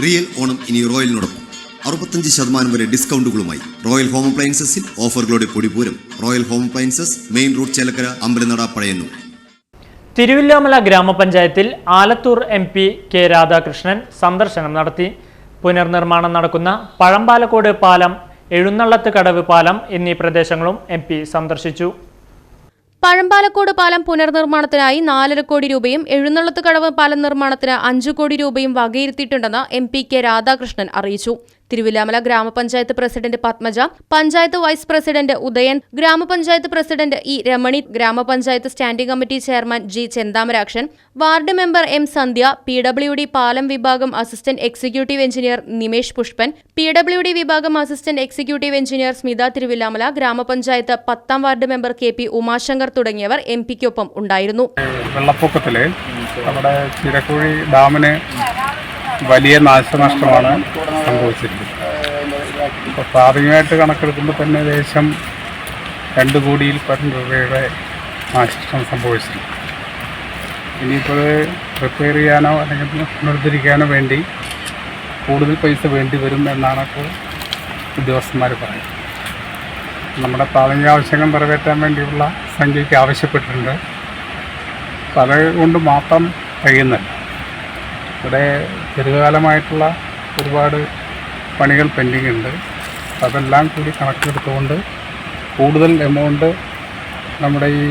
Real Onam ഇനി റോയലിനോടൊപ്പം. അറുപത്തഞ്ച് ശതമാനം വരെ ഡിസ്കൗണ്ടുകളുമായി റോയൽ ഹോം അപ്ലയൻസസിൽ ഓഫറുകളുടെ പൊടിപൂരം royal home appliances main road Chelakkara Ambalanada Pazhayannur. Thiruvilwamala ഗ്രാമപഞ്ചായത്തിൽ Alathur M P K Radhakrishnan സന്ദർശനം നടത്തി. പുനർനിർമ്മാണം നടക്കുന്ന പഴമ്പാലക്കോട് പാലം എഴുന്നള്ളത്ത് കടവ് പാലം എന്നീ പ്രദേശങ്ങളും എം സന്ദർശിച്ചു. പഴമ്പാലക്കോട് പാലം പുനർനിർമ്മാണത്തിനായി നാലര കോടി രൂപയും എഴുന്നള്ളത്ത് കടവ് പാലം നിർമ്മാണത്തിന് അഞ്ചു കോടി രൂപയും വകയിരുത്തിയിട്ടുണ്ടെന്ന് എം പി കെ രാധാകൃഷ്ണൻ അറിയിച്ചു. Thiruvilwamala grama panchayat president Padmaja panchayat vice president Udayan grama panchayat president E Ramani grama panchayat standing committee chairman G Chenthamarakshan ward member M Sandhya P W D പാലം വിഭാഗം assistant executive engineer Nimesh Pushpan P W D വിഭാഗം assistant executive engineer Smitha Thiruvilwamala grama panchayat പത്താം ward member K P Umashankar തുടങ്ങിയവർ M പിക്കൊപ്പം ഉണ്ടായിരുന്നു. നമ്മുടെ ചിരക്കുഴി ഡാമിന് വലിയ നാശനഷ്ടമാണ് സംഭവിച്ചിരിക്കുന്നത് ഇപ്പോൾ പ്രാഥമികമായിട്ട് കണക്കെടുക്കുമ്പോൾ തന്നെ ഏകദേശം രണ്ട് കോടിയിൽ പരം രൂപയുടെ നാശനഷ്ടം സംഭവിച്ചിട്ടുണ്ട്. ഇനിയിപ്പോൾ റിപ്പയർ ചെയ്യാനോ അല്ലെങ്കിൽ പുനരുദ്ധരിക്കാനോ വേണ്ടി കൂടുതൽ പൈസ വേണ്ടി വരും എന്നാണ് ഇപ്പോൾ ഉദ്യോഗസ്ഥന്മാർ പറയുന്നത്. നമ്മുടെ പ്രാഥമിക ആവശ്യങ്ങൾ നിറവേറ്റാൻ വേണ്ടിയുള്ള സംഖ്യയ്ക്ക് ആവശ്യപ്പെട്ടിട്ടുണ്ട്. പല കൊണ്ട് മാത്രം കഴിയുന്നില്ല. ഇവിടെ ദീർഘകാലമായിട്ടുള്ള ഒരുപാട് പണികൾ പെൻഡിങ് ഉണ്ട് അതെല്ലാം കൂടി കണക്കിലെടുത്തുകൊണ്ട് കൂടുതൽ എമൗണ്ട് നമ്മുടെ ഈ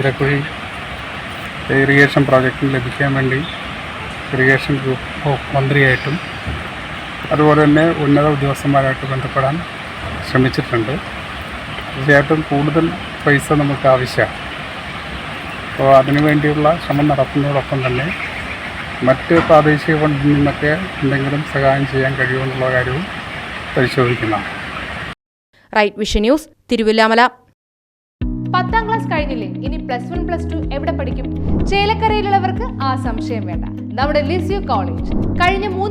ഇരക്കുഴി ഇറിഗേഷൻ പ്രോജക്റ്റിന് ലഭിക്കാൻ വേണ്ടി ഇറിഗേഷൻ ഗ്രൂപ്പ് മന്ത്രിയായിട്ടും അതുപോലെ തന്നെ ഉന്നത ഉദ്യോഗസ്ഥന്മാരായിട്ട് ബന്ധപ്പെടാൻ ശ്രമിച്ചിട്ടുണ്ട്. തീർച്ചയായിട്ടും കൂടുതൽ പൈസ നമുക്ക് ആവശ്യമാണ്. അപ്പോൾ അതിനു വേണ്ടിയുള്ള ശ്രമം നടത്തുന്നതോടൊപ്പം തന്നെ മറ്റ് പ്രാദേശിക ഫണ്ടിൽ നിന്നൊക്കെ എന്തെങ്കിലും സഹായം ചെയ്യാൻ കഴിയുമെന്നുള്ള കാര്യവും പരിശോധിക്കുന്നതാണ് റൈറ്റ് വിഷൻ ന്യൂസ് തിരുവില്ലാമല. പത്താം ക്ലാസ് കഴിഞ്ഞില്ലേ? ഇനി പ്ലസ് വൺ പ്ലസ് ടു എവിടെ പഠിക്കും? ചേലക്കരയിലുള്ളവർക്ക് ആ സംശയം വേണ്ട. നമ്മുടെ ലിസ്യു കോളേജ് കഴിഞ്ഞ